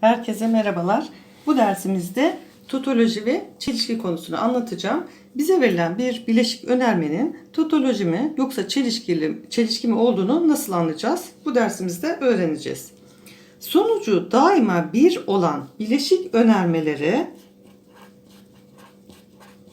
Herkese merhabalar. Bu dersimizde totoloji ve çelişki konusunu anlatacağım. Bize verilen bir bileşik önermenin totoloji mi yoksa çelişkili, çelişki mi olduğunu nasıl anlayacağız? Bu dersimizde öğreneceğiz. Sonucu daima bir olan bileşik önermelere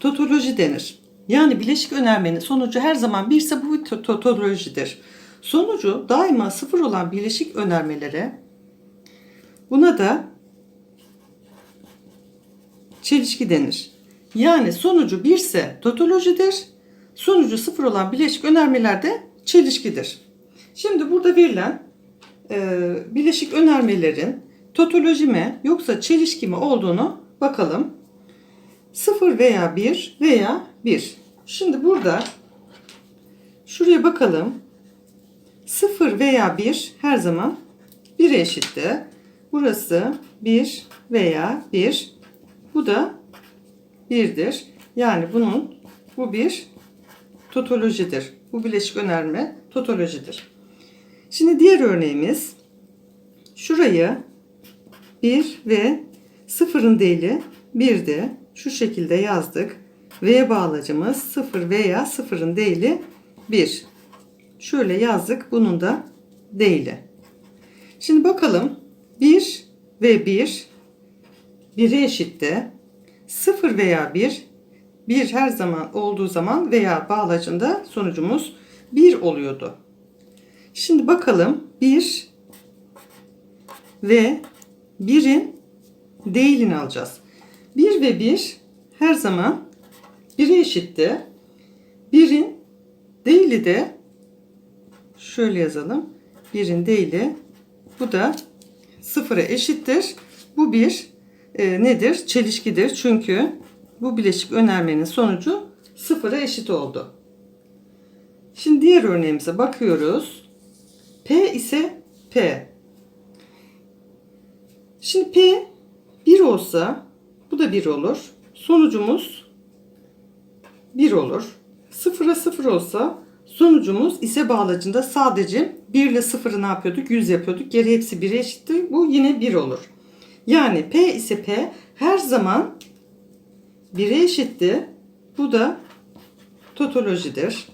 totoloji denir. Yani bileşik önermenin sonucu her zaman birse bu totolojidir. Sonucu daima sıfır olan bileşik önermelere buna da çelişki denir. Yani sonucu birse totolojidir, sonucu sıfır olan bileşik önermeler de çelişkidir. Şimdi burada verilen e, bileşik önermelerin totoloji mi yoksa çelişki mi olduğunu bakalım. 0 veya 1 veya 1. Şimdi burada şuraya bakalım. 0 veya 1 her zaman 1'e eşitti. Burası 1 veya 1. Bu da 1'dir. Yani bunun bu bir totolojidir. Bu bileşik önerme totolojidir. Şimdi diğer örneğimiz şurayı 1 ve 0'ın değili 1'di. Şu şekilde yazdık. V bağlacımız 0 veya 0'ın değili 1. Şöyle yazdık. Bunun da değili. Şimdi bakalım. 1 ve 1 1'e eşitti. 0 veya 1 1 her zaman olduğu zaman veya bağlacında sonucumuz 1 oluyordu. Şimdi bakalım 1 ve 1'in değilini alacağız. 1 ve 1 her zaman 1'e eşitti. 1'in değili de şöyle yazalım. 1'in değili bu da 0'a eşittir. Bu bir e, nedir? Çelişkidir. Çünkü bu bileşik önermenin sonucu 0'a eşit oldu. Şimdi diğer örneğimize bakıyoruz. P ise P. Şimdi P 1 olsa bu da 1 olur. Sonucumuz 1 olur. 0'a 0 olsa sonucumuz ise bağlacında sadece 1 ile 0'ı ne yapıyorduk? 100 yapıyorduk. Geri hepsi 1'e eşitti. Bu yine 1 olur. Yani P ise P her zaman 1'e eşitti. Bu da totolojidir.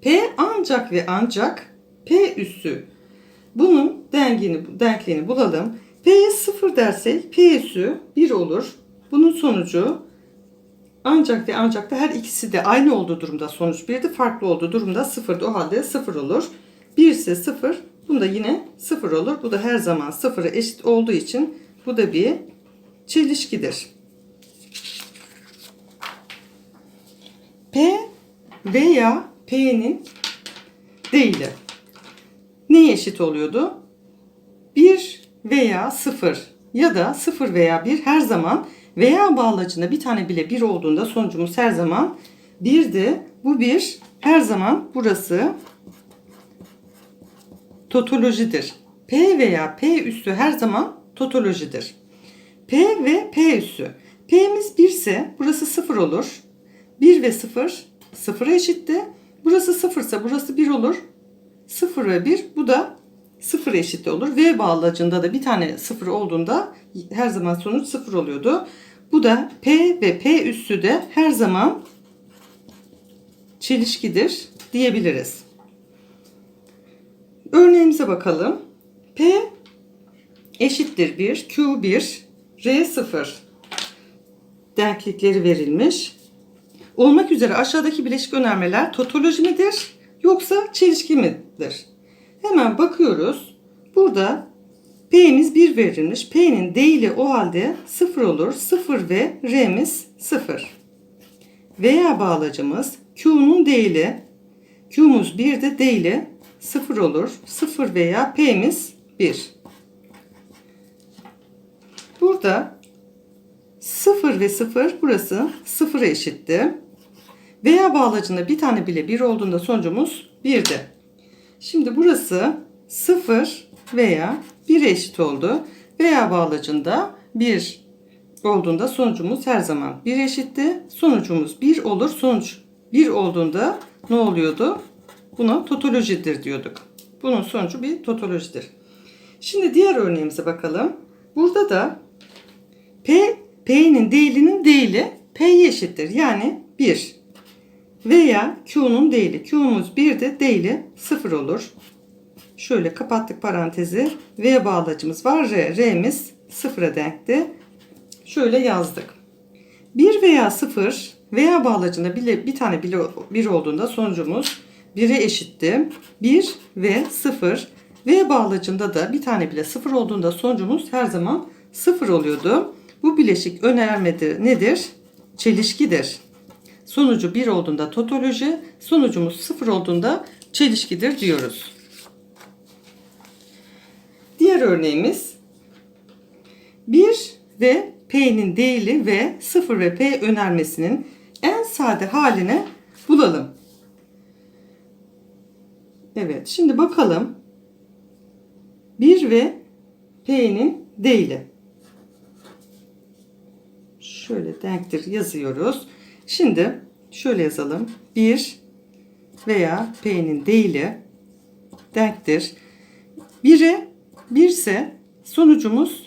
P ancak ve ancak P üssü. Bunun dengini, denkliğini bulalım. P'ye 0 dersek P üssü 1 olur. Bunun sonucu ancak ve ancak da her ikisi de aynı olduğu durumda sonuç 1'di. Farklı olduğu durumda 0'dı. O halde 0 olur. 1 ise 0. Bunda yine 0 olur. Bu da her zaman 0'a eşit olduğu için bu da bir çelişkidir. P veya P'nin değili neye eşit oluyordu? 1 veya 0 ya da 0 veya 1 her zaman veya bağlacında bir tane bile 1 olduğunda sonucumuz her zaman 1'di. Bu 1 her zaman burası totolojidir. P veya P üssü her zaman totolojidir. P ve P üssü. P'miz 1 ise burası 0 olur. 1 ve 0 0'a eşitti. Burası 0 ise burası 1 olur. 0 ve 1 bu da 0 eşit olur. V bağlacında da bir tane 0 olduğunda her zaman sonuç 0 oluyordu. Bu da P ve P üssü de her zaman çelişkidir diyebiliriz. Örneğimize bakalım. P eşittir 1, Q 1, R 0 denklikleri verilmiş. Olmak üzere aşağıdaki bileşik önermeler totoloji midir yoksa çelişki midir? Hemen bakıyoruz. Burada P'miz 1 verilmiş. P'nin değili o halde 0 olur. 0 ve R'miz 0. Veya bağlacımız Q'nun değili Q'muz 1 de değili 0 olur. 0 veya P'miz 1. Burada 0 ve 0 burası 0'a eşitti. Veya bağlacında bir tane bile 1 olduğunda sonucumuz 1'di. Şimdi burası 0 veya 1 eşit oldu. Veya bağlacında 1 olduğunda sonucumuz her zaman 1 eşitti. Sonucumuz 1 olur. Sonuç 1 olduğunda ne oluyordu? Buna totolojidir diyorduk. Bunun sonucu bir totolojidir. Şimdi diğer örneğimize bakalım. Burada da P, P'nin değilinin değili P'ye eşittir. Yani 1. Veya Q'nun değili. Q'muz 1 de değili 0 olur. Şöyle kapattık parantezi. V bağlacımız var. R. R'miz 0'a denkti. Şöyle yazdık. 1 veya 0 veya bağlacında bile bir tane bile 1 olduğunda sonucumuz 1'e eşitti. 1 ve 0 V bağlacında da bir tane bile 0 olduğunda sonucumuz her zaman 0 oluyordu. Bu bileşik önermedir. Nedir? Çelişkidir. Sonucu 1 olduğunda totoloji, sonucumuz 0 olduğunda çelişkidir diyoruz. Diğer örneğimiz 1 ve P'nin değili ve 0 ve P önermesinin en sade halini bulalım. Evet, şimdi bakalım. 1 ve P'nin değili. Şöyle denktir yazıyoruz. Şimdi şöyle yazalım. 1 veya P'nin değili denktir. 1'e 1 ise sonucumuz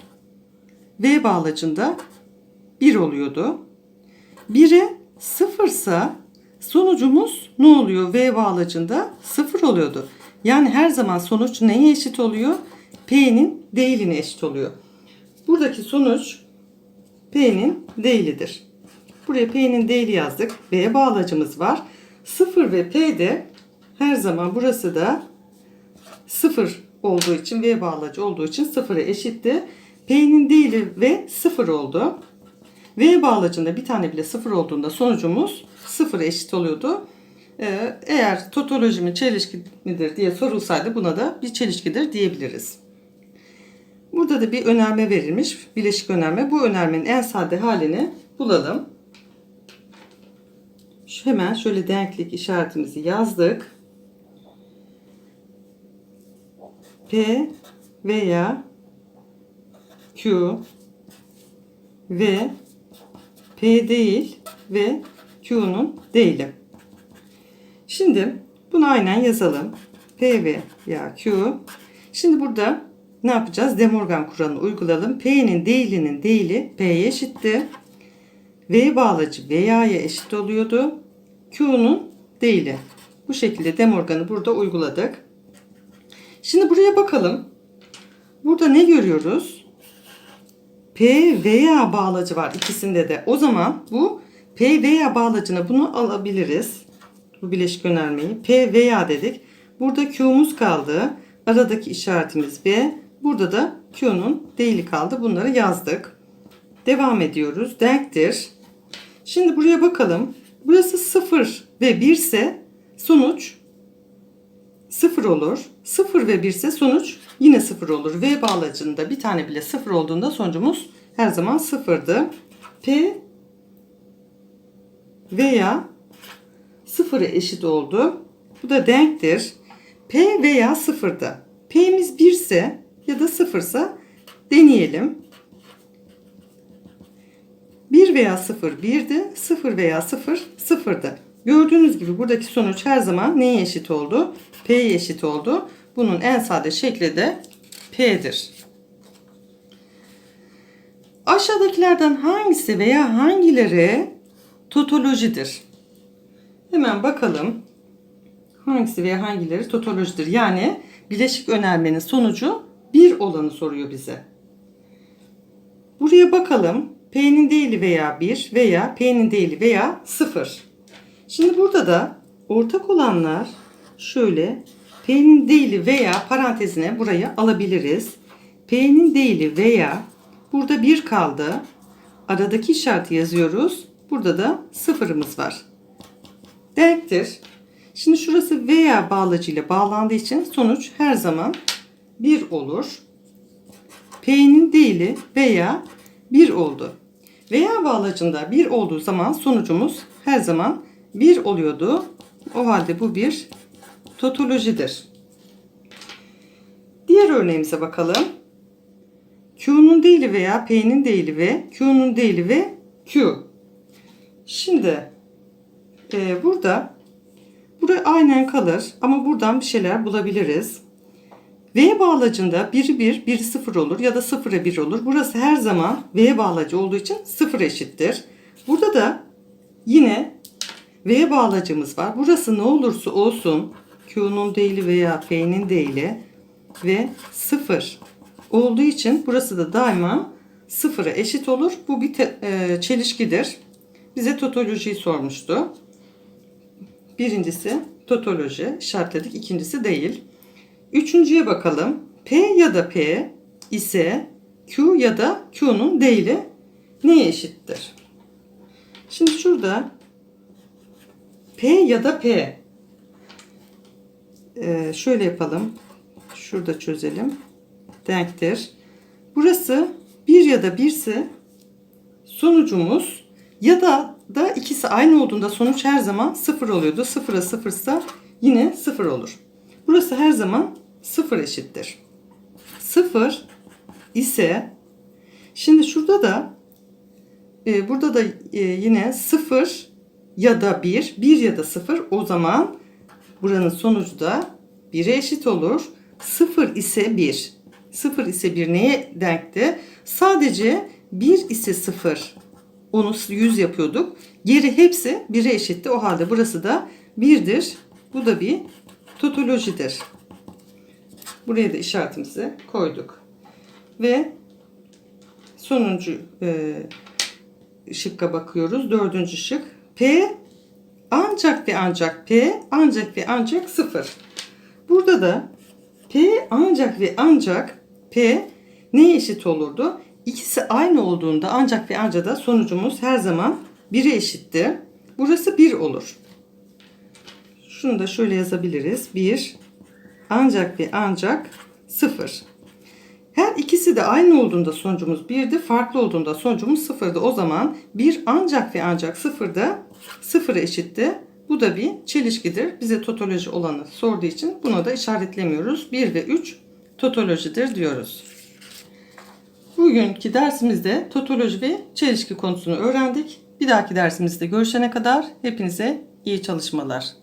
V bağlacında 1 oluyordu. 1'e 0 ise sonucumuz ne oluyor? V bağlacında 0 oluyordu. Yani her zaman sonuç neye eşit oluyor? P'nin değiline eşit oluyor. Buradaki sonuç P'nin değilidir. Buraya P'nin değili yazdık. V bağlacımız var. 0 ve P'de her zaman burası da 0 olduğu için V bağlacı olduğu için 0'a eşitti. P'nin değili ve 0 oldu. V bağlacında bir tane bile 0 olduğunda sonucumuz 0'a eşit oluyordu. Ee, eğer totoloji mi çelişki midir diye sorulsaydı buna da bir çelişkidir diyebiliriz. Burada da bir önerme verilmiş. Bileşik önerme. Bu önermenin en sade halini bulalım. Şu hemen şöyle denklik işaretimizi yazdık. P veya Q ve P değil ve Q'nun değili. Şimdi bunu aynen yazalım. P veya Q. Şimdi burada ne yapacağız? Demorgan kuralını uygulayalım. P'nin değilinin değili P'ye eşitti. V bağlacı V'ye eşit oluyordu. Q'nun değili. Bu şekilde Demorgan'ı burada uyguladık. Şimdi buraya bakalım. Burada ne görüyoruz? P veya bağlacı var ikisinde de. O zaman bu P veya bağlacına bunu alabiliriz. Bu bileşik önermeyi. P veya dedik. Burada Q'muz kaldı. Aradaki işaretimiz V. Burada da Q'nun değili kaldı. Bunları yazdık. Devam ediyoruz. Denktir. Şimdi buraya bakalım. Burası 0 ve 1 ise sonuç 0 olur. 0 ve 1 ise sonuç yine 0 olur. V bağlacında bir tane bile 0 olduğunda sonucumuz her zaman 0'dı. P veya 0'a eşit oldu. Bu da denktir. P veya 0'da. P'miz 1 ise ya da 0 ise deneyelim. 1 veya 0 1'di. 0 veya 0 0'dı. Gördüğünüz gibi buradaki sonuç her zaman neye eşit oldu? P'ye eşit oldu. Bunun en sade şekli de P'dir. Aşağıdakilerden hangisi veya hangileri totolojidir? Hemen bakalım. Hangisi veya hangileri totolojidir? Yani bileşik önermenin sonucu 1 olanı soruyor bize. Buraya bakalım. P'nin değili veya 1 veya P'nin değili veya 0. Şimdi burada da ortak olanlar şöyle P'nin değili veya parantezine buraya alabiliriz. P'nin değili veya burada 1 kaldı. Aradaki işareti yazıyoruz. Burada da sıfırımız var. Denktir. Şimdi şurası veya bağlacı ile bağlandığı için sonuç her zaman 1 olur. P'nin değili veya 1 oldu. Veya bağlacında 1 olduğu zaman sonucumuz her zaman 1 oluyordu. O halde bu bir totolojidir. Diğer örneğimize bakalım. Q'nun değili veya P'nin değili ve Q'nun değili ve Q. Şimdi e, burada buraya aynen kalır ama buradan bir şeyler bulabiliriz. V bağlacında biri 1, biri 0 olur ya da 0'a 1 olur. Burası her zaman V bağlacı olduğu için 0 eşittir. Burada da yine V bağlacımız var. Burası ne olursa olsun Q'nun değili veya F'nin değili ve 0 olduğu için burası da daima 0'a eşit olur. Bu bir te- e, çelişkidir. Bize totolojiyi sormuştu. Birincisi totoloji işaretledik. ikincisi değil. Üçüncüye bakalım. P ya da P ise Q ya da Q'nun değili neye eşittir? Şimdi şurada P ya da P Ee, şöyle yapalım. Şurada çözelim. Denktir. Burası 1 ya da 1 ise sonucumuz ya da da ikisi aynı olduğunda sonuç her zaman 0 oluyordu. 0'a 0 ise yine 0 olur. Burası her zaman 0 eşittir. 0 ise şimdi şurada da e, burada da e, yine 0 ya da 1, 1 ya da 0 o zaman buranın sonucu da 1'e eşit olur. 0 ise 1. 0 ise 1 neye denkti? Sadece 1 ise 0. Onu 100 yapıyorduk. Geri hepsi 1'e eşitti. O halde burası da 1'dir. Bu da bir totolojidir. Buraya da işaretimizi koyduk. Ve sonuncu e, şıkka bakıyoruz. Dördüncü şık. P ancak ve ancak P ancak ve ancak 0. Burada da P ancak ve ancak P neye eşit olurdu? İkisi aynı olduğunda ancak ve ancak da sonucumuz her zaman 1'e eşittir. Burası 1 olur. Şunu da şöyle yazabiliriz. 1 ancak ve ancak 0. Her ikisi de aynı olduğunda sonucumuz 1'di, farklı olduğunda sonucumuz 0'dı. O zaman 1 ancak ve ancak 0'da 0'a eşitti. Bu da bir çelişkidir. Bize totoloji olanı sorduğu için buna da işaretlemiyoruz. 1 ve 3 totolojidir diyoruz. Bugünkü dersimizde totoloji ve çelişki konusunu öğrendik. Bir dahaki dersimizde görüşene kadar hepinize iyi çalışmalar.